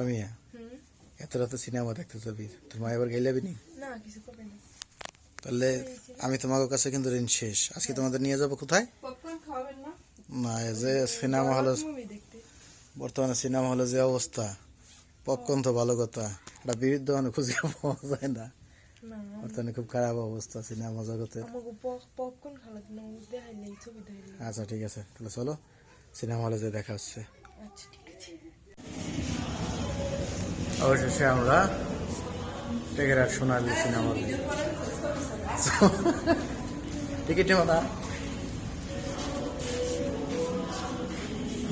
সামিয়া হুম। এত রাতে সিনেমা দেখতে যাবি তোর মা এবার গেলে নি? তাহলে আমি তোমাদের কাছে কিন্তু ঋণ শেষ। আজকে তোমাদের নিয়ে যাব কোথায়? না? যে সিনেমা হলে বর্তমানে সিনেমা হলে যে অবস্থা পপকর্ন তো ভালো কথা। একটা বিরুদ্ধ মানে খুঁজে পাওয়া যায় না। বর্তমানে খুব খারাপ অবস্থা সিনেমা জগতে। আমাকে পপকর্ন খাওয়া দিন আমাকে দেখাইলে ছবি দেখাইলে। আচ্ছা ঠিক আছে। তাহলে চলো সিনেমা হলে যে দেখা হচ্ছে। আচ্ছা অবশেষে আমরা টেকেরার সোনালি হলে টিকিট না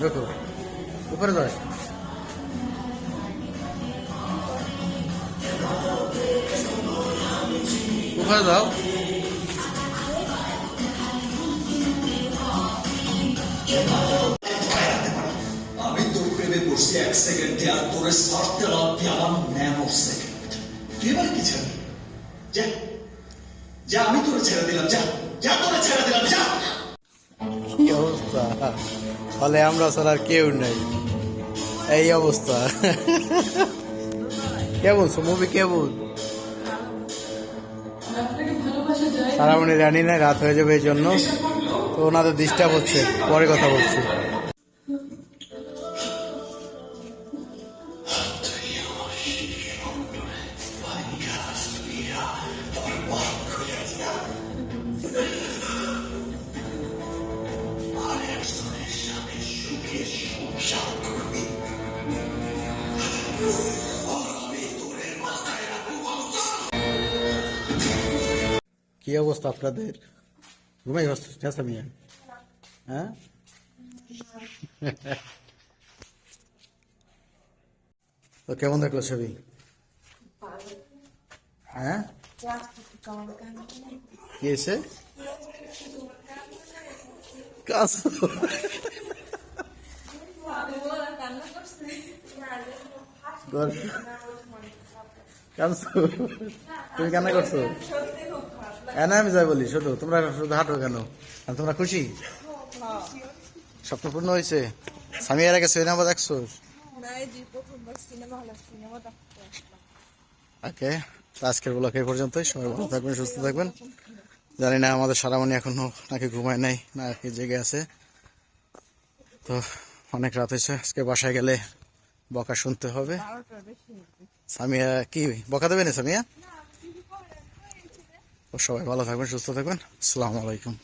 দেখো উপরে যায় উপরে যাও। তোর পড়ছি এক সেকেন্ডে আর তোরে সারতে লাগবে আমার ন্যানো সেকেন্ড তুই এবার কি ছাড়বি? যা যা আমি তোরে ছেড়ে দিলাম যা যা তোরে ছেড়ে দিলাম যা। কি অবস্থা? ফলে আমরা ছাড়া আর কেউ নেই। এই অবস্থা। কে বলছো? মুভি কে বল? সারামণি জানি না রাত হয়ে যাবে এই জন্য। তো ওনাদের ডিস্টার্ব হচ্ছে। পরে কথা বলছি। কি অবস্থা আপনাদের ঘুমাই গেছে মিয়া হ্যাঁ তো কেমন দেখল ছবি হ্যাঁ কি হয়েছে কাজ তুমি কান্না করছ? কেন আমি যাই বলি, শুধু। তোমরা শুধু হাঁটো কেন? তোমরা খুশি? স্বপ্ন পূর্ণ হয়েছে। স্বামী এর আগে সিনেমা দেখছ? না ওকে আজকের ব্লক এই পর্যন্তই। সবাই ভালো থাকবেন, সুস্থ থাকবেন। জানি না আমাদের সারামণি এখনও নাকি ঘুমায় নাই, না কি জেগে আছে। তো অনেক রাত হয়েছে, আজকে বাসায় গেলে বকা শুনতে হবে। সামিয়া কি বকা দেবে না সামিয়া? সবাই ভালো থাকবেন সুস্থ থাকবেন। আসসালামু আলাইকুম।